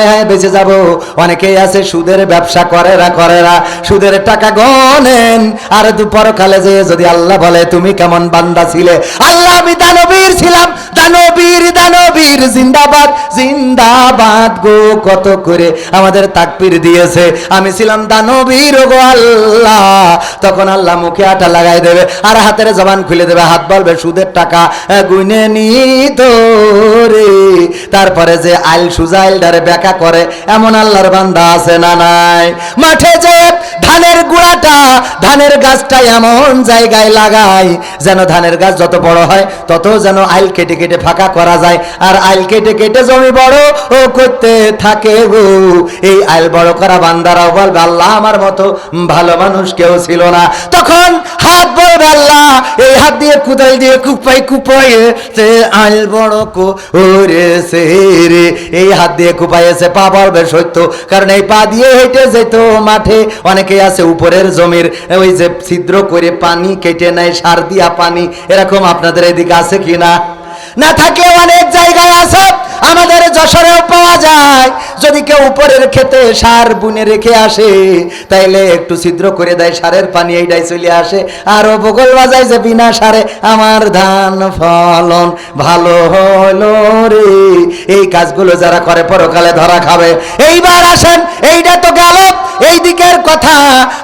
মনে হয় বেঁচে যাব। অনেকেই আছে সুদের ব্যবসা করেরা করেরা সুদের টাকা গনেন আর দুপরকালে যে যদি আল্লাহ বলে, তুমি কেমন বান্দা ছিলে? আল্লাহ আমি দানবীর ছিলাম। দানবীর দানবীর, জিন্দাবাদ জিন্দাবাদ গো, কত করে আমাদের তাকবীর দিয়েছে। আমি ছিলাম দানবীর গো আল্লাহ। তখন আল্লাহ মুখে আটা লাগাই দেবে আর হাতের জবান খুলে দেবে। হাত বলবে, সুদের টাকা গুনে নি রে তারপরে যে আইল সুজাইল ডারে বেকা করে, এমন আল্লাহর বান্দা আছে না নাই? মাঠে যে ধানের গুড়াটা, ধানের গাছটা এমন জায়গায় লাগাই, যেন ধানের গাছ যত বড় হয়, তত যেন আইল কেটে কেটে ফাঁকা করা যায়। আর আইল কেটে কেটে জমি বড় ও করতে থাকে গো। এই আইল বড় করা বান্দারাও বলবে আল্লাহ আমার মতো ভালো মানুষ কেউ ছিল না। তখন হাত বলবে আল্লাহ এই হাত দিয়ে কুদাল দিয়ে কুপাই কুপাই সে আইল বড় কো সে রে। এই হাত দিয়ে কুপাইছে পা বলবে সত্য, কারণ এই পা দিয়ে হেঁটে যেত মাঠে। অনেকে আছে উপরের জমির, ওই যে ছিদ্র করে পানি কেটে নেয়, সার দিয়া পানি। এরকম আপনাদের এদিকে আছে কি না থাকলে অনেক জায়গায় আছে, আমাদের যশোরেও পাওয়া যায়। যদি কেউ উপরের খেতে সার বুনে রেখে আসে, তাইলে একটু ছিদ্র করে দেয়, সারের পানি এইটাই চলে আসে। আরও বগল বাজায় যে বিনা সারে, আমার ধান ফলন ভালো হলো রে। এই কাজগুলো যারা করে পরকালে ধরা খাবে। এইবার আসেন এইটা তো গেল। এই দিকের কথা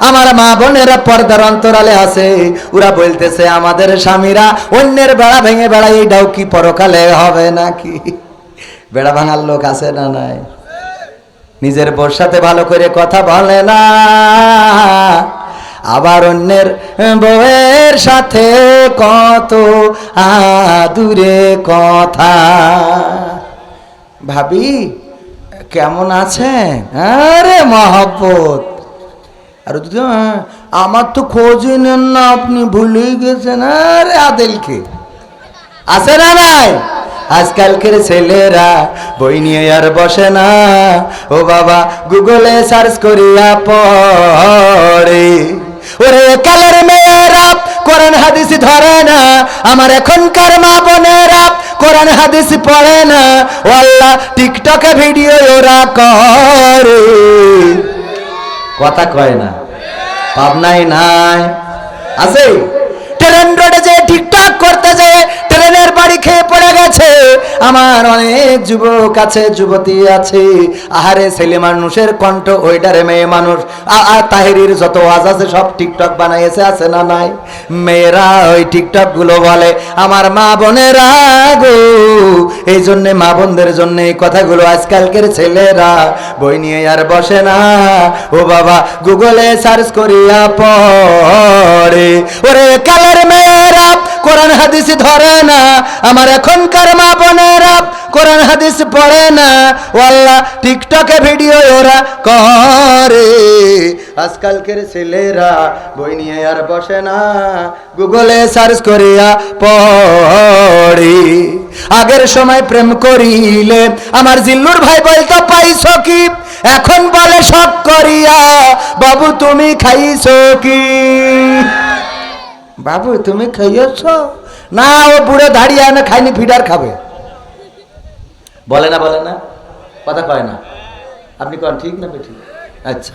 আমার মা বোনেরা পর্দার অন্তরালে আছে। ওরা বলতেছে, আমাদের স্বামীরা অন্যের বেড়া ভেঙে বেড়ায় এইটাও কি পরকালে হবে নাকি? বেড়া ভাঙার লোক আছে না নাই? নিজের বোর সাথে ভালো করে কথা বলে না। আবার অন্যের বউয়ের সাথে কত আদুরে কথা। ভাবি কেমন আছেন? আরে মহব্বত। আর দুটো আমার তো খোঁজই নেন না, আপনি ভুলেই গেছেন। আরে আদেলকে। আছে না নাই আজকালকের ছেলেরা বই নিয়ে আর বসে না। ও বাবা, গুগলে সার্চ করিয়া পড়ে। ওরে কালের মেয়েরা কোরআন হাদিস ধরে না। আমার এখনকার মা বোনেরা কোরআন হাদিস পড়ে না। ও আল্লাহ টিকটকে ভিডিও ওরা করে। কথা কয় না। পাবনাই নাই। আছে? ট্রেন রোডে যে টিকটক খেয়ে পড়ে গেছে। আমার অনেক যুবক আছে, যুবতী আছে। আহারে, ছেলে মানুষের কণ্ঠ ওইটারে মেয়ে মানুষ। আর যত ওয়াজ আছে সব টিকটক বানাইছে, আছে না নাই? মেয়েরা ওই টিকটকগুলো বলে, আমার মা এই জন্যে মা বোনদের জন্য এই কথাগুলো আজকালকের ছেলেরা বই নিয়ে আর বসে না। ও বাবা, গুগলে সার্চ করিয়া পড়ে। ওরে কালের মেয়েরা কোরআন হাদিস ধরে না। আমার এখনকার মা বোনেরা কোরআন হাদিস পড়ে না। ও আল্লাহ টিকটকে ভিডিও ওরা করে। আজকালকের ছেলেরা বই নিয়ে আর বসে না। গুগলে সার্চ করিয়া পড়ে। আগের সময় প্রেম করিলে আমার জিল্লুর ভাই বলতো, পাইছো কি? এখন বলে শখ করিয়া। বাবু, তুমি খাইছো কি? বাবু, তুমি খাইয়েছ না, ও বুড়ে দাঁড়িয়ে আনে খাইনি ফিডার খাবে। বলে না বলে না। কথা কয় না। আপনি কন, ঠিক না ঠিক আচ্ছা।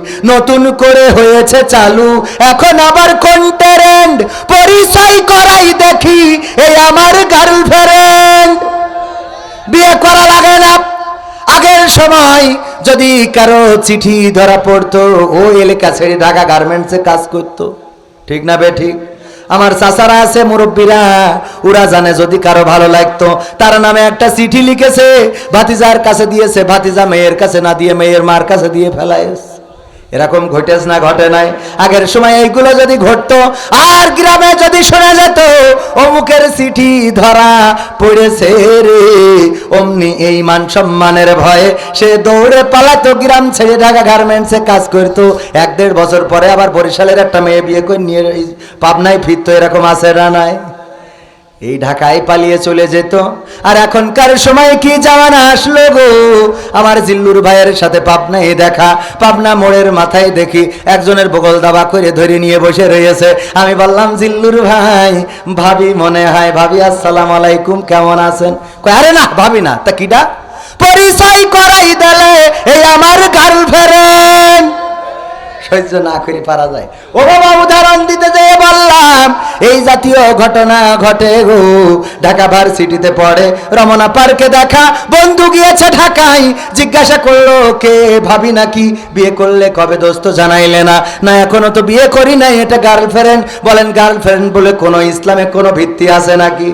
নতুন করে হয়েছে চালু। এখন আবার কোন ট্রেন্ড পরিচয় করাই দেখি, এই আমার গার্লফ্রেন্ড বিয়ে করা লাগে না। আগের সময় যদি কারও চিঠি ধরা পড়তো, ও এলাকা ছেড়ে ঢাকা গার্মেন্টসে কাজ করতো। ঠিক না বে, ঠিক? আমার চাচারা আছে, মুরব্বীরা, ওরা জানে যদি কারও ভালো লাগতো। তার নামে একটা চিঠি লিখেছে, ভাতিজার কাছে দিয়েছে, ভাতিজা মেয়ের কাছে না দিয়ে মেয়ের মার কাছে দিয়ে ফেলায় এরকম ঘটেছ না, ঘটে নাই। আগের সময় এইগুলো যদি ঘটতো, আর গ্রামে যদি শোনা যেত, অমুকের চিঠি ধরা পড়েছে রে। অমনি এই মান সম্মানের ভয়ে সে দৌড়ে পালাতো, গ্রাম ছেড়ে ঢাকা গার্মেন্টসে কাজ করতো। এক দেড় বছর পরে আবার বরিশালের একটা মেয়ে বিয়ে করে নিয়ে পাবনায় ফিরতো, এরকম আছে না নাই? এই ঢাকায় পালিয়ে চলে যেত। আর এখনকার সময় কি জামানা আসলো গো? আমার জিল্লুর ভাইয়ের সাথে পাবনায় দেখা, পাবনা মোড়ের মাথায় দেখি একজনের বগল দাবা করে ধরে নিয়ে বসে রয়েছে। আমি বললাম, জিল্লুর ভাই, ভাবি মনে হয়, ভাবি, আসসালাম আলাইকুম, কেমন আছেন? আরে না, ভাবি না, তা কিটা পরিচয় করাই দিলে, এই আমার গার্লফ্রেন্ড সহ্য না করে পারা যায়। ও বাবা, উদাহরণ দিতে যেয়ে বললাম, এই জাতীয় ঘটনা ঘটে গো। ঢাকা ভার্সিটিতে পড়ে রমনা পার্কে দেখা, বন্ধু গিয়েছে ঢাকায়, জিজ্ঞাসা করল, কে ভাবি নাকি? বিয়ে করলে কবে? দোস্ত জানাইলে না। না, এখনও তো বিয়ে করি নাই, এটা গার্লফ্রেন্ড। বলেন গার্লফ্রেন্ড বলে কোনো ইসলামে কোনো ভিত্তি আছে নাকি?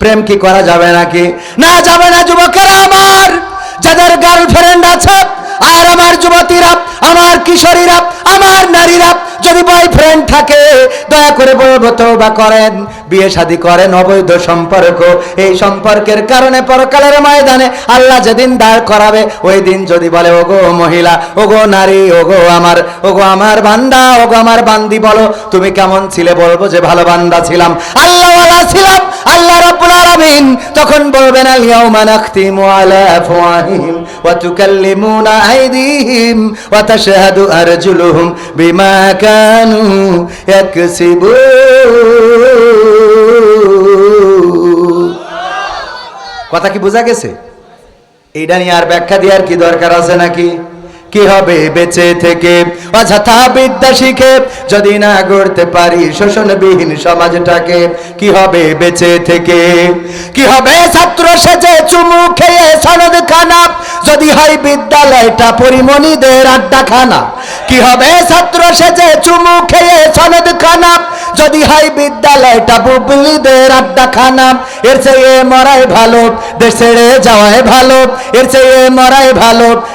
প্রেম কি করা যাবে নাকি? না, যাবে না যুবকেরা আমার। যাদের গার্লফ্রেন্ড আছে, আর আমার যুবতীরা আমার কিশোরীরা, আমার নারীরা যদি বয়ফ্রেন্ড থাকে, দয়া করে বলবত বা করেন। বিয়ে শাদি করেন, অবৈধ সম্পর্ক। এই সম্পর্কের কারণে পরকালের ময়দানে আল্লাহ যেদিন দাঁড় করাবে, ওই দিন যদি বলে, ওগো মহিলা, ওগো নারী, ওগো আমার ওগো আমার বান্দা, ওগো আমার বান্দি বলো, তুমি কেমন ছিলে বলব যে ভালো বান্দা ছিলাম। আল্লাহওয়ালা ছিলাম, আল্লাহ রাব্বুল আলামিন তখন বলবেন আল ইয়াউমা নাখতিমু আলা আফওয়াহিহিম ওয়া তুকাল্লিমুনা আইদিহিম ওয়া তাশহাদু আরজুলুহুম বিমা কানু ইয়াকসিবুন কথা কি বোঝা গেছে? এইটা নিয়ে আর ব্যাখ্যা দেওয়ার কি দরকার আছে নাকি? কি হবে বেঁচে থেকে? অযথা বিদ্যা শিখে যদি না গড়তে পারি শোষণবিহীন সমাজটাকে কি হবে বেঁচে থেকে? কি হবে ছাত্র সেজে চুমু খেয়ে সনদ খানা যদি হয় বিদ্যালয়টা পরিমণিদের আড্ডা খানা কি হবে ছাত্র সেজে চুমু খেয়ে সনদ খানা যদি হয় বিদ্যালয়টা বুবলিদের আড্ডা খানা এর চেয়ে মরাই ভালো, দেশ যাওয়াই ভালো, এর চেয়ে মরাই ভালো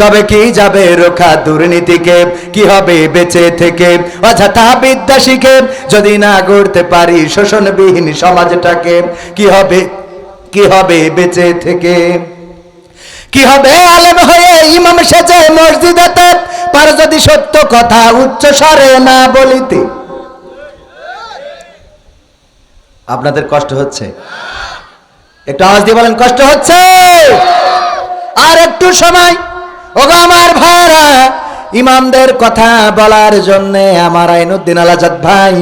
তবে কি যাবে রোখা দুর্নীতিকে? কি হবে বেঁচে থেকে? অযথা বিদ্যা শিখে যদি না গড়তে পারি শোষণবিহীন সমাজটাকে, কি হবে? কি হবে বেঁচে থেকে? কি হবে আলেম হয়ে ইমাম সেজে মসজিদেতে পার যদি সত্য কথা উচ্চ স্বরে না বলিতে। আপনাদের কষ্ট হচ্ছে? একটু আওয়াজ দিয়ে বলেন, কষ্ট হচ্ছে? আর একটু সময়। ওগো আমার ভাইরা ইমামদের কথা বলার জন্য আমার আইনুদ্দিন আলাজাদ ভাই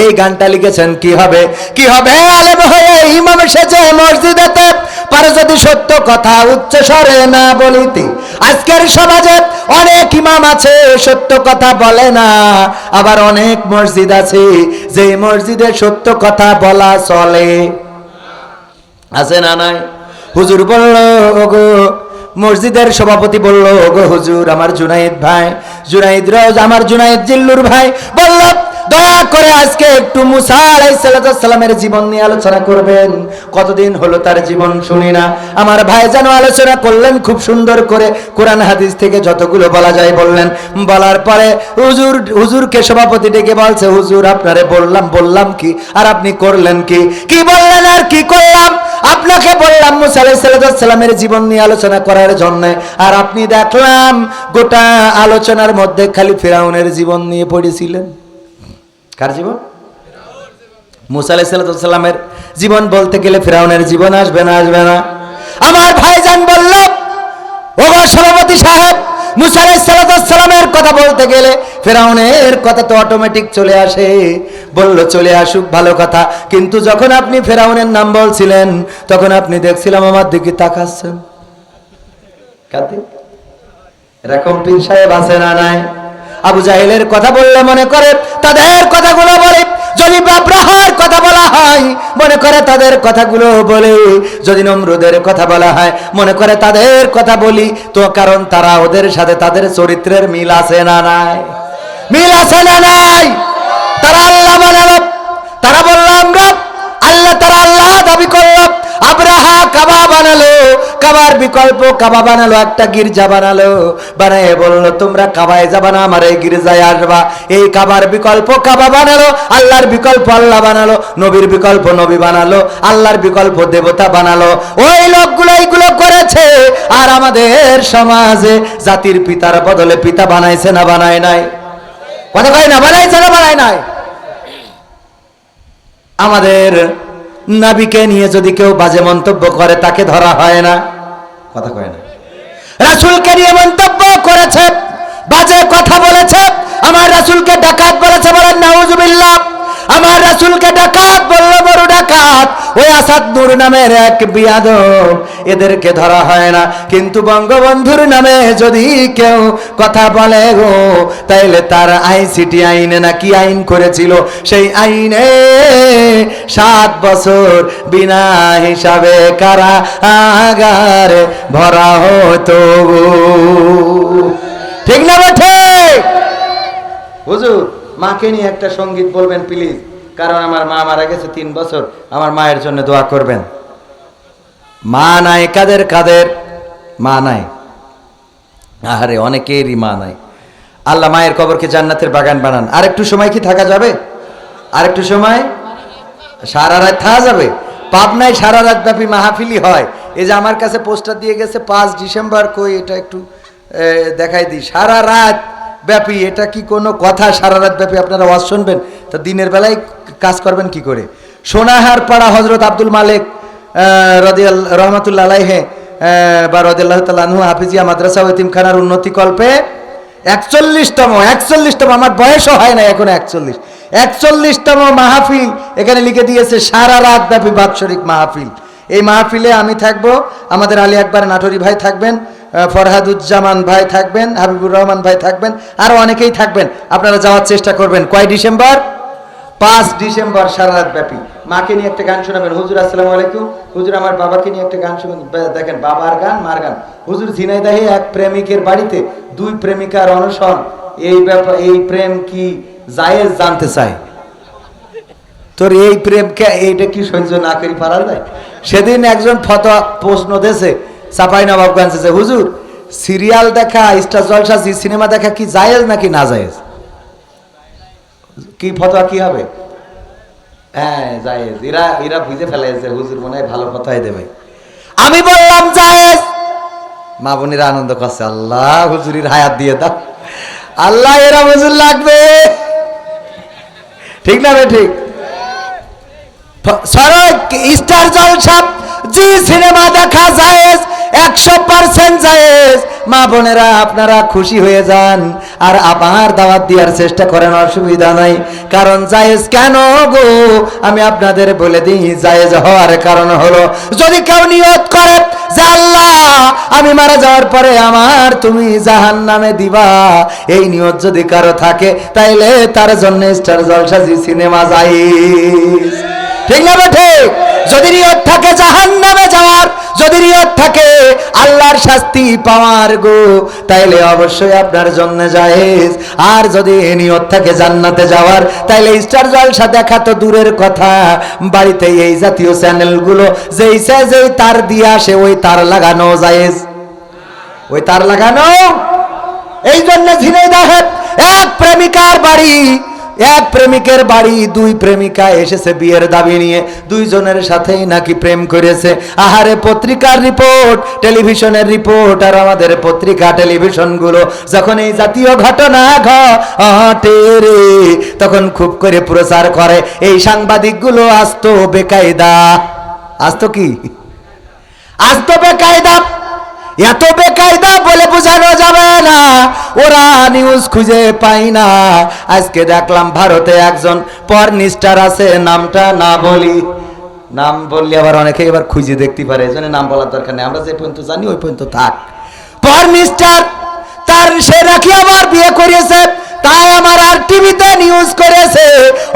এই গানটা লিখেছেন, কি হবে? কি হবে? আলেম হয়ে ইমাম সেজে মসজিদেতে পারে যদি সত্য কথা উচ্চ স্বরে না বলিতে। আজকের সমাজে অনেক ইমাম আছে, সত্য কথা বলে না, আবার অনেক মসজিদ আছে, যে মসজিদে সত্য কথা বলা চলে। আছে না নাই? হুজুর বলল, ওগো মসজিদের সভাপতি বলল, ওগো হুজুর, আমার জুনাইদ ভাই জুনাইদ রোজ আমার জুনাইদ জিল্লুর ভাই। বলল, দয়া করে আজকে একটু মুসা আলাইসালামের জীবন নিয়ে আলোচনা করবেন। কতদিন হলো তার জীবন শুনি না। আমার ভাই যেন আলোচনা করলেন খুব সুন্দর করে। কোরআন হাদিস থেকে যতগুলো বলা যায় বললেন। বলার পরে হুজুর, হুজুরকে সভাপতি ডেকে বলছে, হুজুর, আপনারে বললাম বললাম কি? আর আপনি করলেন কি? কি বললেন আর কি করলাম? আলাইসালামের জীবন নিয়ে আলোচনা করার জন্য। আর আপনি দেখলাম গোটা আলোচনার মধ্যে খালি ফেরাউনের জীবন নিয়ে পড়েছিলেন। কার জীবন? মুসা আলাইসাল্লামের জীবন বলতে গেলে ফেরাউনের জীবন আসবে না আসবে না। আমার ভাইজান বলল, ওগো সভাপতি সাহেব মুসা আলাইসাল্লামের কথা বলতে গেলে ফেরাউনের কথা তো অটোমেটিক চলে আসে। বলল, চলে আসুক, ভালো কথা। কিন্তু যখন আপনি ফেরাউনের নাম বলছিলেন, তখন আপনি দেখছিলাম আমার দিকে তাকাচ্ছেন। এরকম পীর সাহেব আছে না নাই? আবু জাহিলের কথা বললে মনে করে, তাদের কথাগুলো বলে যদি আব্রাহার কথা বলা হয়, মনে করে তাদের কথাগুলো বলে। যদি নমরুদের কথা বলা হয়, মনে করে তাদের কথা বলি। তো কারণ তারা ওদের সাথে তাদের চরিত্রের মিল আছে না নাই? মিল আছে না নাই? তারা আল্লাহ বানালো তারা বলল, আমরা আল্লাহ তারা আল্লাহ দাবি করল। আব্রাহা কাবা বানালো। কাবার বিকল্প কাবা বানালো, একটা গির্জা বানালো। বানায় বলল, তোমরা কাবায় যাবা না, আমার এই গির্জায় আসবা। এই কাবার বিকল্প কাবা বানালো, আল্লাহর বিকল্প আল্লাহ বানালো, নবীর বিকল্প নবী বানালো, আল্লাহর বিকল্প দেবতা বানালো। ওই লোকগুলো এইগুলো করেছে, আর আমাদের সমাজে জাতির পিতার বদলে পিতা বানাইছে না বানায় নাই। কথা কয় না, বানাইছে না বানায় নাই? আমাদের নাবিকে নিয়ে যদি কেউ বাজে মন্তব্য করে, তাকে ধরা হয় না। কথা কয় না। রাসুলকে নিয়ে মন্তব্য করেছে বাজে কথা বলেছে আমার রাসুলকে ডাকাত বলেছে বলেন নাউজুবিল্লাহ। আমার রাসুলকে ডাকাত বলল, বড় ডাকাত, ওই আসাদ নূর নামের এক বিয়াদ এদেরকে ধরা হয় না। কিন্তু বঙ্গবন্ধুর নামে যদি কেউ কথা বলে গো, তাইলে তার আইসিটি আইনে না কি আইন করেছিল? সেই আইনে সাত বছর বিনা হিসাবে কারা আগারে ভরা হতো। ঠিক না বেঠে হুজুর মাকে নিয়ে একটা সংগীত বলবেন প্লিজ কারণ আমার মা মারা গেছে তিন বছর। আমার মায়ের জন্য দোয়া করবেন। মা নাই, কাদের কাদের? মা নাই। আরে অনেকেরই মা নাই। আল্লাহ মায়ের কবরকে জান্নাতের বাগান বানান। আর একটু সময় কি থাকা যাবে? আর একটু সময়? সারা রাত থাকা যাবে? পাবনায় সারা রাত ব্যাপী মাহফিলি হয়। এই যে আমার কাছে পোস্টার দিয়ে গেছে পাঁচ ডিসেম্বর, কই এটা একটু দেখাই দিই। সারা রাত ব্যাপী, এটা কি কোনো কথা? সারা রাত ব্যাপী আপনারা ওয়াজ শুনবেন? তা দিনের বেলায় কাজ করবেন কি করে? সোনাহার পাড়া হজরত আব্দুল মালিক রদিয়াল, রহমতুল্লাহ আলাইহে বা রদিয়াল্লাহ তালু হাফিজিয়া মাদ্রাসা ও এতিমখানার উন্নতি কল্পে একচল্লিশতম একচল্লিশতম, আমার বয়সও হয় না এখন একচল্লিশ। একচল্লিশতম মাহফিল, এখানে লিখে দিয়েছে, সারা রাত ব্যাপী বাৎসরিক মাহফিল। এই মাহফিলে আমি থাকব, আমাদের আলী একবার নাটোরি ভাই থাকবেন ফরহাদুজ্জামান ভাই থাকবেন, হাবিবুর রহমান ভাই থাকবেন, আরও অনেকেই থাকবেন। আপনারা যাওয়ার চেষ্টা করবেন। কয় ডিসেম্বর? পাঁচ ডিসেম্বর সারা রাত ব্যাপী মাকে নিয়ে একটা গান শোনাবেন। হুজুর, আসসালামু আলাইকুম। হুজুর, আমার বাবাকে নিয়ে একটা গান শোনাবেন দেখেন, বাবার গান, মার গান। হুজুর, ঝিনাইদাহে এক প্রেমিকের বাড়িতে দুই প্রেমিকার অনশন। এই ব্যাপার এই প্রেম কি জায়েজ জানতে চায়? তোর এই প্রেমকে এইটা কি সহ্য না করি পারা যায়? সেদিন একজন ফতোয়া প্রশ্ন দেছে চাপাই নবাবগঞ্জে যে হুজুর, সিরিয়াল দেখা, স্টার জলসা জি সিনেমা দেখা কি জায়েজ নাকি না জায়েজ? কি ফতোয়া কি হবে? হ্যাঁ জায়েজ। এরা এরা বুঝে ফেলেছে হুজুর মনে হয় ভালো কথাই দেবে। আমি বললাম, জায়েজ। মা বোনেরা আনন্দ করছে, আল্লাহ, হুজুরির হায়াত দিয়ে দাও। আল্লাহ, এরা হুজুর লাগবে। ঠিক না রে ঠিক? সড়ক স্টার জলসা জি সিনেমা দেখা জায়েজ একশো পার্সেন্ট জায়েজ। মা বোনেরা, আপনারা খুশি হয়ে যান। আর আবার দাওয়াত দেওয়ার চেষ্টা করেন, অসুবিধা নাই। কারণ জায়েজ কেন গো? আমি আপনাদের বলে দিই, জায়েজ হওয়ার কারণ হলো, যদি কেউ নিয়ত করে যে আল্লাহ, আমি মারা যাওয়ার পরে আমার তুমি জাহান নামে দিবা, এই নিয়ত যদি কারও থাকে, তাইলে তার জন্য স্টার জলসা জি সিনেমা জায়েজ। ঠিক না ঠিক? যদি নিয়ত থাকে জাহান নামে যাওয়ার যদি নিয়ত থাকে, আল্লাহর শাস্তি পাওয়ার গো, তাইলে অবশ্যই আপনার জন্য জায়েজ। আর যদি নিয়ত থাকে জান্নাতে যাওয়ার, তাইলে স্টার জলসা দেখা তো দূরের কথা। বাড়িতে এই জাতীয় চ্যানেলগুলো, যেই সে যেই তার দিয়ে আসে, ওই তার লাগানো জায়েজ। ওই তার লাগানো? এই জন্য ঝিনাইদাহে এক প্রেমিকার বাড়ি। এক প্রেমিকের বাড়ি, দুই প্রেমিকা এসেছে বিয়ের দাবি নিয়ে। দুইজনের সাথেই নাকি প্রেম করেছে। আহারে, পত্রিকার রিপোর্ট, টেলিভিশনের রিপোর্ট, আর আমাদের পত্রিকা টেলিভিশনগুলো যখন এই জাতীয় ঘটনা ঘটে রে, তখন খুব করে প্রচার করে। এই সাংবাদিকগুলো আসত বেকায়দা। আসতো কি? আসতো বেকায়দা। এত বেকায়দা বলে বোঝানো যাবে না। ওরা নিউজ খুঁজে পাই না। আজকে দেখলাম ভারতে একজন পরনিস্টার আছে, নামটা না বলি। নাম বললে আবার অনেকে এবার খুঁজে দেখতে পারে, এই নাম বলার দরকার নেই। আমরা যে পর্যন্ত জানি, ওই পর্যন্ত থাক। পরনিস্টার তার সে নাকি আবার বিয়ে করেছে, তাই আমার আর টিভিতে নিউজ করেছে।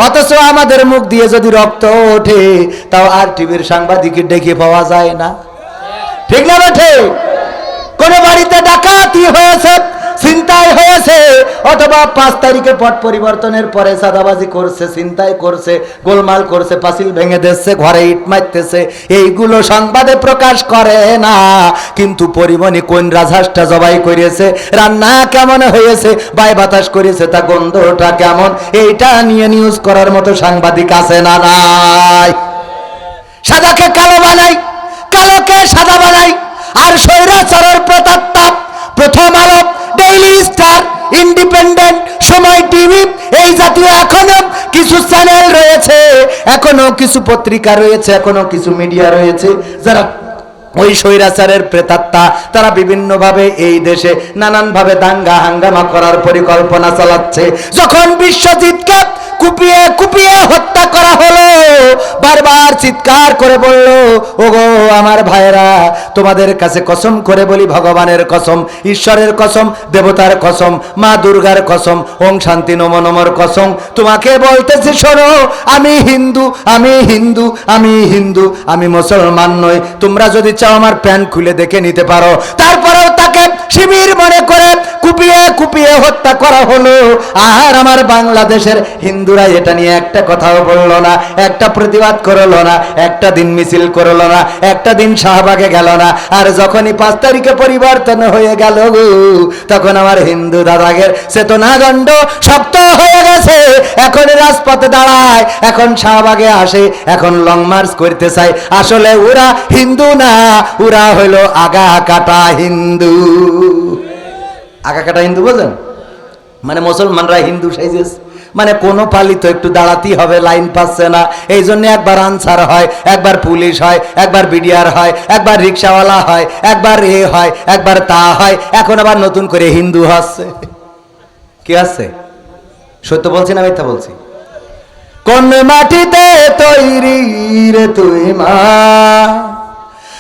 অথচ আমাদের মুখ দিয়ে যদি রক্ত ওঠে, তাও আর টিভির সাংবাদিকের ডেকে পাওয়া যায় না। ঠিক না বেঠে কোন বাড়িতে ডাকাতি হয়েছে চিন্তাই হয়েছে, অথবা পাঁচ তারিখে পট পরিবর্তনের পরে সাদাবাজি করছে চিন্তাই করছে, গোলমাল করছে, পাঁচিল ভেঙে দিচ্ছে, ঘরে ইট মারতেছে, এইগুলো সংবাদে প্রকাশ করে না। কিন্তু পরিমণি কোন রাজহাঁসটা জবাই করেছে রান্না কেমন হয়েছে, বাই বাতাস করেছে তা গন্ধটা কেমন, এইটা নিয়ে নিউজ করার মতো সাংবাদিক আছে না নাই? সাদাকে কালো বানাই কালোকে সাদা বানাই আর স্বৈরাচারের প্রতাপ Prothom Alo Daily Star Independent Somoy TV, এই জাতীয় এখনও কিছু চ্যানেল রয়েছে, এখনও কিছু পত্রিকা রয়েছে, এখনও কিছু মিডিয়া রয়েছে, যারা ওই স্বৈরাচারের প্রেতাত্মা, তারা বিভিন্নভাবে এই দেশে নানানভাবে দাঙ্গা হাঙ্গামা করার পরিকল্পনা চালাচ্ছে। যখন বিশ্বজিৎকে কুপিয়ে কুপিয়ে হত্যা করা হলো। বারবার চিৎকার করে বলল, ওগো আমার ভাইরা তোমাদের কাছে কসম করে বলি, ভগবানের কসম, ঈশ্বরের কসম, দেবতার কসম, মা দুর্গার কসম ওং শান্তি নম নমর কসম। তোমাকে বলতেছি, শোনো, আমি হিন্দু আমি হিন্দু আমি হিন্দু, আমি মুসলমান নই। তোমরা যদি চাও আমার প্যান্ট খুলে দেখে নিতে পারো। তারপরেও শিবির মনে করে কুপিয়ে কুপিয়ে হত্যা করা হলো। আর আমার বাংলাদেশের হিন্দুরা এটা নিয়ে একটা কথাও বলল না, একটা প্রতিবাদ করল না, একটা দিন মিছিল করল না, একটা দিন শাহবাগে গেল না। আর যখনই পাঁচ তারিখে পরিবর্তন হয়ে গেল তখন আমার হিন্দু দাদাগের চেতনা দণ্ড শক্ত হয়ে গেছে। এখন রাজপথে দাঁড়ায়, এখন শাহবাগে আসে, এখন লং মার্চ করতে চায়। আসলে ওরা হিন্দু না, ওরা হলো আগা কাটা হিন্দু। আগা কাটা হিন্দু বোঝেন? মানে মুসলমানরা হিন্দু সাইজেস। মানে কোনো পালিত একটু দাঁড়াতেই হবে, লাইন পাচ্ছে না। এই জন্য একবার আনসার হয়, একবার পুলিশ হয়, একবার বিডিআর হয়, একবার রিক্সাওয়ালা হয়, একবার এ হয়, একবার তা হয়। এখন আবার নতুন করে হিন্দু হচ্ছে কি আছে সত্য বলছি না মিথ্যা বলছি? কোন মাটিতে তৈরি রে তুই মা।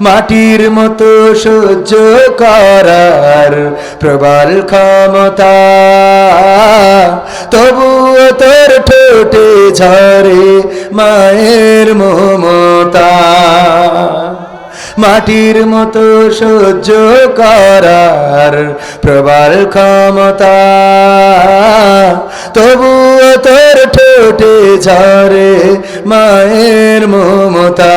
মাটির মতো সহ্য করার প্রবল ক্ষমতা। তবুও তোর ঠোঁটে ঝরে মায়ের মমতা। মাটির মতো সহ্য করার প্রবল ক্ষমতা। তবুও তোর ঠোঁটে ঝরে মায়ের মমতা।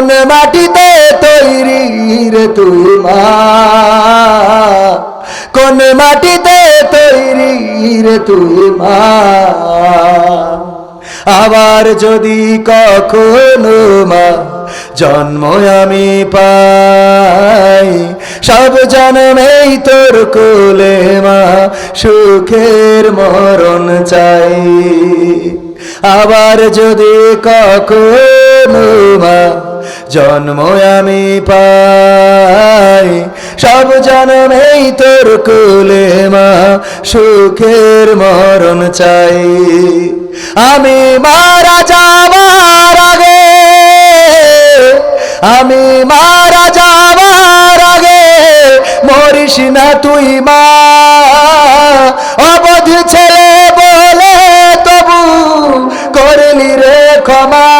কোন মাটিতে তৈরি রে তুই মা? কোন মাটিতে তৈরি রে তুই মা? আবার যদি কখনো মা, জন্ম আমি পাই। সব জন্মেই তোর কোলে মা, সুখের মরণ চাই। আবার যদি কখনো মা জন্ম আমি পাই। সব জন্মেই তোর কোলে মা, সুখের মরণ চাই। আমি মারা যাবার আগে, আমি মারা যাবার আগে মরিস না তুই মা। অবধ ছেলে বলে তবু করলি রে ক্ষমা।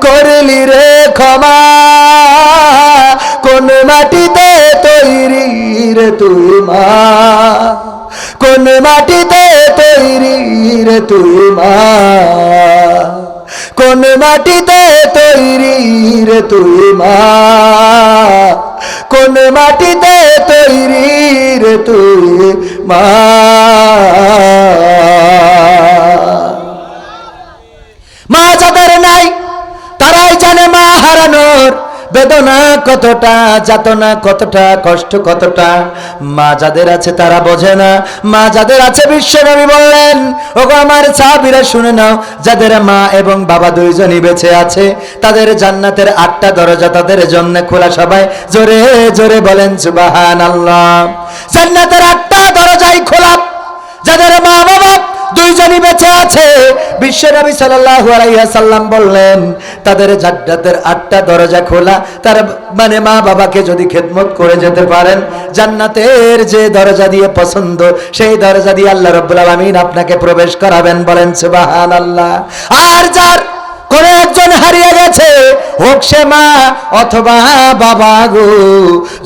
করলি রে ক্ষমা। কোন মাটিতে তৈরি রে তুই মা? কোন মাটিতে তৈরি রে তুই মা? কোন মাটিতে তৈরি রে তুই মা? কোন মাটিতে তৈরি রে তুই মা? মা যাদের নাই তারাই জানে মা হারানোর বেদনা কতটা, যাতনা কতটা, কষ্ট কতটা। মা যাদের আছে তারা বোঝে না। মা যাদের আছে বিশ্বনবী বললেন, ওগো আমার সাহাবীরা শুনে নাও, যাদের মা এবং বাবা দুইজনই বেঁচে আছে, তাদের জান্নাতের আটটা দরজা তাদের জন্য খোলা সবাই জোরে জোরে বলেন, সুবহানাল্লাহ। জান্নাতের আটটা দরজাই খোলা। যাদের মা বাবা দুইজনই বেঁচে আছে। বিশ্বনবী সাল্লাল্লাহু সাল্লাম বললেন, তাদের জান্নাতের আটটা দরজা খোলা, তার মানে মা বাবাকে যদি খেদমত করে যেতে পারেন, জান্নাতের যে দরজা দিয়ে পছন্দ, সেই দরজা দিয়ে আল্লাহ রাব্বুল আলামিন আপনাকে প্রবেশ করাবেন বলেন, সুবহানাল্লাহ। আর যার কোন একজন হারিয়ে গেছে। হোক সে মা অথবা বাবা গো,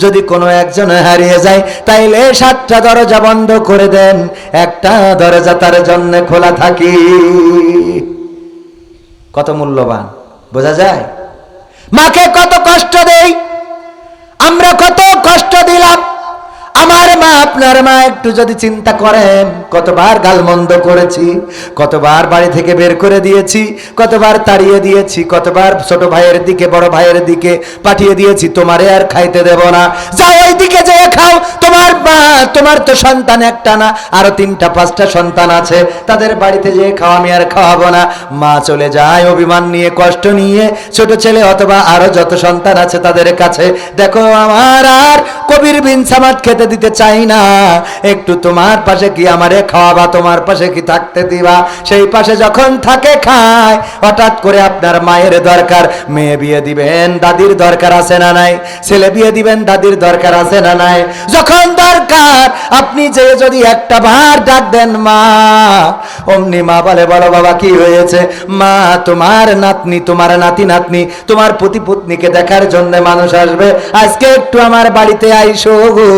যদি কোনো একজন হারিয়ে যায়, তাইলে সাতটা দরজা বন্ধ করে দেন। একটা দরজা তার জন্য খোলা থাকি। কত মূল্যবান, বোঝা যায়? মাকে কত কষ্ট দেই, আমরা কত কষ্ট দিলাম। আমার মা, আপনার মা একটু যদি চিন্তা করেন, কতবার গালমন্দ করেছি, কতবার বাড়ি থেকে বের করে দিয়েছি, কতবার তাড়িয়ে দিয়েছি, কতবার ছোট ভাইয়ের দিকে, বড় ভাইয়ের দিকে পাঠিয়ে দিয়েছি, তোমারে আর খাইতে দেব না। যাও ওই দিকে যেয়ে খাও, তোমার মা, তোমার তো সন্তান একটা না, আরও তিনটা, পাঁচটা সন্তান আছে, তাদের বাড়িতে যেয়ে খাওয়া আমি আর খাওয়াবো না। মা চলে যায় অভিমান নিয়ে, কষ্ট নিয়ে, ছোট ছেলে অথবা আরও যত সন্তান আছে তাদের কাছে, দেখো আমার আর কবির বিন সামাদ খেতে দিতে চাই না। একটু তোমার পাশে কি আমারে খাওয়াবা, তোমার পাশে কি থাকতে দিবা? সেই পাশে যখন থাকে খায়, হঠাৎ করে আপনার মায়ের দরকার। মেয়ে বিয়ে দিবেন, দাদির দরকার আছে না নাই? ছেলে বিয়ে দিবেন, দাদির দরকার আছে না নাই? যখন দরকার, আপনি যে যদি একটা বার ডাক দেন মা, অমনি মা বলে, বলো বাবা, কি হয়েছে? মা, তোমার নাতনি, তোমার নাতি নাতনি তোমার পতি পত্নীকে দেখার জন্য মানুষ আসবে। আজকে একটু আমার বাড়িতে আইসো গো।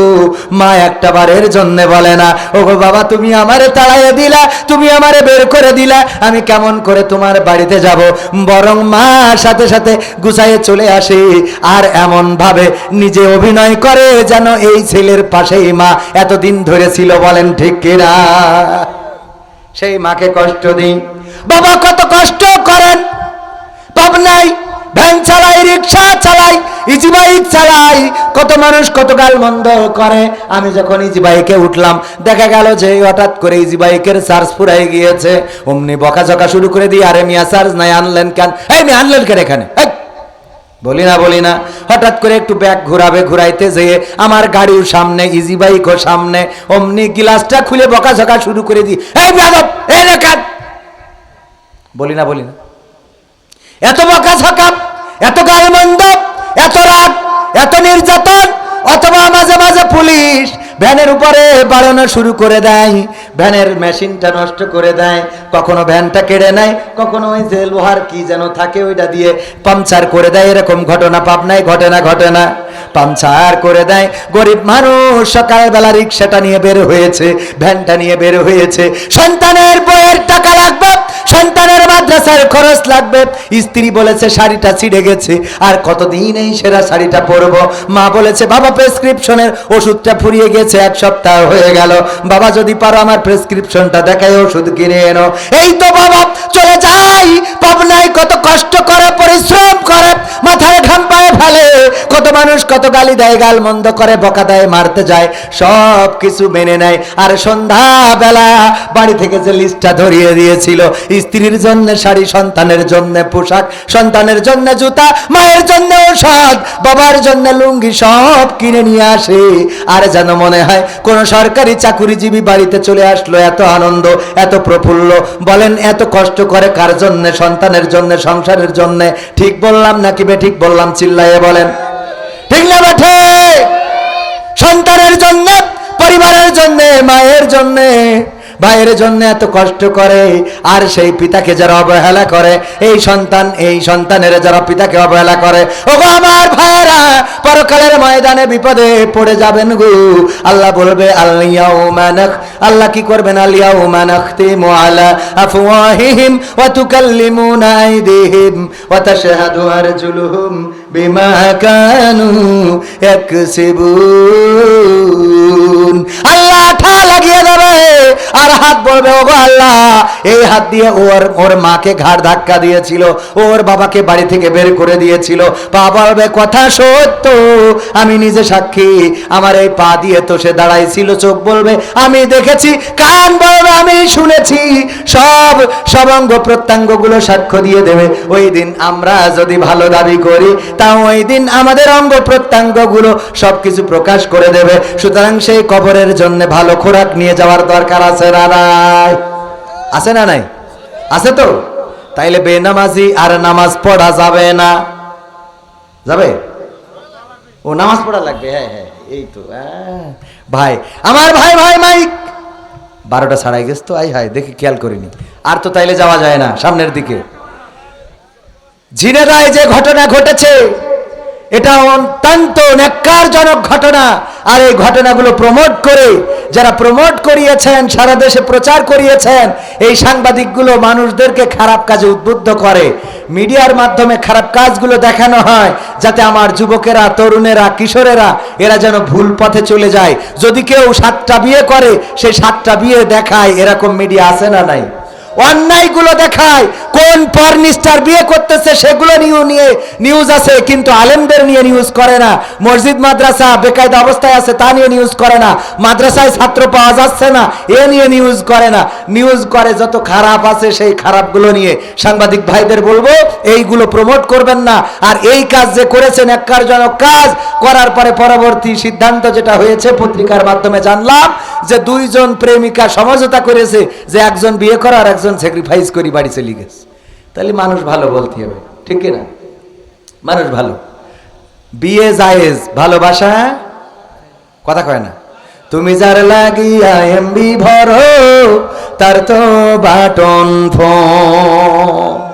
মা একটা বারের জন্য বলে না ও গো বাবা, তুমি আমারে তাড়াইয়ে দিলা, তুমি আমারে বের করে দিলা, আমি কেমন করে তোমার বাড়িতে যাব? বরং মা সাথে সাথে গুছাইয়ে চলে আসে, আর এমন ভাবে নিজে অভিনয় করে যেন এই ছেলের পাশেই মা এতদিন ধরে ছিল, বলেন ঠিক কিনা? সেই মাকে কষ্ট দিই। বাবা, কত কষ্ট করেন। পাবনাই ভ্যান চালাই, রিক্সা চালাই ইজি বাইক চালাই কত মানুষ কত গাল মন্দ করে। আমি যখন ইজি বাইকে উঠলাম, দেখা গেল যে হঠাৎ করে ইজি বাইকের চার্জ ফুরাই গিয়েছে। অমনি বকাঝকা শুরু করে দিই আরে মিয়া, চার্জ নাই, আনলেন কেন? এই মিয়া, আনলেন কেন এখানে! বলি না বলি না। হঠাৎ করে একটু ব্যাগ ঘুরাবে, ঘুরাইতে যেয়ে আমার গাড়ির সামনে ইজি বাইকও সামনে, অমনি গিলাসটা খুলে বকাঝকা শুরু করে দিই এই বেয়াদব এই রে কাট বলি না বলি না। এত বকা ঝকা এত গালমন্দ এত রাগ এত নির্যাতন, অথবা মাঝে মাঝে পুলিশ ভ্যানের উপরে বাড়ানো শুরু করে দেয়, ভ্যানের মেশিনটা নষ্ট করে দেয়, কখনো ভ্যানটা কেড়ে নেয়, কখনো ওই যে লোহার কি যেন থাকে ওইটা দিয়ে পাংচার করে দেয়, এরকম ঘটনা পাবনায় ঘটে না ঘটে না। পাংচার করে দেয়, গরিব মানুষ সকালবেলা রিক্সাটা নিয়ে বের হয়েছে, ভ্যানটা নিয়ে বের হয়েছে, সন্তানের বইয়ের টাকা লাগবে সন্তানের মাদ্রাসার খরচ লাগবে। স্ত্রী বলেছে, শাড়িটা ছিঁড়ে গেছে। আর কতদিন এই সেরা শাড়িটা পরব? মা বলেছে, বাবা প্রেসক্রিপশনের ওষুধটা ফুরিয়ে গেছে, এক সপ্তাহ হয়ে গেল। বাবা, যদি পারো আমার প্রেসক্রিপশনটা দেখায় ওষুধ কিনে এনো। এই তো বাবা, চলে যাই। পাবনায় কত কষ্ট করে, পরিশ্রম করে, মাথায় ঘাম পায়ে ফেলে। কত মানুষ কত গালি দেয়, গাল মন্দ করে, বকা দেয়, মারতে যায়, সব কিছু মেনে নেয়। আর সন্ধ্যাবেলা বাড়ি থেকে যে লিস্টটা ধরিয়ে দিয়েছিল, স্ত্রীর জন্য শাড়ি, সন্তানের জন্য পোশাক, সন্তানের জন্য জুতা, মায়ের জন্য ঔষধ, বাবার জন্য লুঙ্গি, সব কিনে নিয়ে আসে। আর যেন মনে হয়, কোন সরকারি চাকুরিজীবী বাড়িতে চলে আসলো, এত আনন্দ, এত প্রফুল্ল। বলেন, এত কষ্ট করে কার জন্য সন্তানের জন্য, সংসারের জন্য। ঠিক বললাম নাকি বে, ঠিক বললাম, চিল্লাইয়ে বলেন। ঠিক না বেঠে সন্তানের জন্য, পরিবারের জন্য, মায়ের জন্য। ভাইয়ের জন্য এত কষ্ট করে, আর সেই পিতাকে যারা অবহেলা করে, এই সন্তান, এই সন্তানের যারা পিতাকে অবহেলা করে ও আমার ভাইয়েরা, পরকালের ময়দানে বিপদে পড়ে যাবেন গো। আল্লাহ বলবে আল্লাহ মানাক আল্লাহ কি করবেন? আলিয়াউ মানাখতিমু আলা আফওয়াহিহিম ওয়া তুকাল্লিমুনা আইদিহিম ওয়া তাশহাদু আরজুলুহুম বিমা কানু ইয়াকসিবুন। আল্লাহ ঠা লাগিয়ে দেবে। আর হাত বলবে ও আল্লাহ, এই হাত দিয়ে ওর ওর মাকে ঘাড় ধাক্কা দিয়েছিল, ওর বাবাকে বাড়ি থেকে বের করে দিয়েছিল। পা বলবে, কথা সত্য, আমি নিজে সাক্ষী, আমার এই পা দিয়ে তো সে দাঁড়াইছিল, চোখ বলবে, আমি দেখেছি, কান বলবে, আমি শুনেছি, সব সব অঙ্গ প্রত্যঙ্গগুলো সাক্ষ্য দিয়ে দেবে। ওই দিন আমরা যদি ভালো দাবি করি, তা ওই দিন আমাদের অঙ্গ প্রত্যঙ্গগুলো সবকিছু প্রকাশ করে দেবে। সুতরাং সেই কবরের জন্য ভালো খোরাক নিয়ে যাওয়ার দরকার আছে না নাই? আছে না নাই? আছে তো? তাইলে বেনামাজি আর নামাজ পড়া যাবে না। যাবে? ও, নামাজ পড়া লাগবে হ্যাঁ হ্যাঁ এই তো হ্যাঁ। ভাই, আমার ভাই ভাই, মাইক! বারোটা ছাড়াই গেছ তো, আই হাই দেখি খেয়াল করিনি। আর তো তাইলে যাওয়া যায় না, সামনের দিকে। ঝিনেদায় যে ঘটনা ঘটেছে এটা অত্যন্ত ন্যাক্কারজনক ঘটনা। আর এই ঘটনাগুলো প্রমোট করে, যারা প্রমোট করিয়েছেন, সারা দেশে প্রচার করিয়েছেন, এই সাংবাদিকগুলো মানুষদেরকে খারাপ কাজে উদ্বুদ্ধ করে। মিডিয়ার মাধ্যমে খারাপ কাজগুলো দেখানো হয়, যাতে আমার যুবকেরা, তরুণেরা, কিশোরেরা, এরা যেন ভুল পথে চলে যায়। যদি কেউ সাতটা বিয়ে করে সেই সাতটা বিয়ে দেখায়, এরকম মিডিয়া আছে না নাই? অন্যায়গুলো দেখায়, কোন পরনিষ্ঠার বিয়ে করতেছে সেগুলো নিয়ে নিয়ে নিউজ আছে, কিন্তু আলেমদের নিয়ে নিউজ করে না। মসজিদ, মাদ্রাসা বেকায়দা অবস্থায় আছে, তা নিয়ে নিউজ করে না। মাদ্রাসায় ছাত্র পাওয়া যাচ্ছে না, এ নিয়ে নিউজ করে না। নিউজ করে যত খারাপ আছে সেই খারাপগুলো নিয়ে। সাংবাদিক ভাইদের বলব, এইগুলো প্রমোট করবেন না। আর এই কাজ যে করেছেন এককারজনক কাজ, করার পরে পরবর্তী সিদ্ধান্ত যেটা হয়েছে, পত্রিকার মাধ্যমে জানলাম যে দুইজন প্রেমিকা সমঝোতা করেছে, যে একজন বিয়ে করা আর একজন স্যাক্রিফাইস করি বাড়ি চলে গেছে। তাহলে মানুষ ভালো বলতে হবে, ঠিক না মানুষ ভালো। বিয়ে জায়েজ, ভালোবাসা? কথা কয় না। তুমি যার লাগিয়া এমবি ভরো, তার তো বাটন ফোন।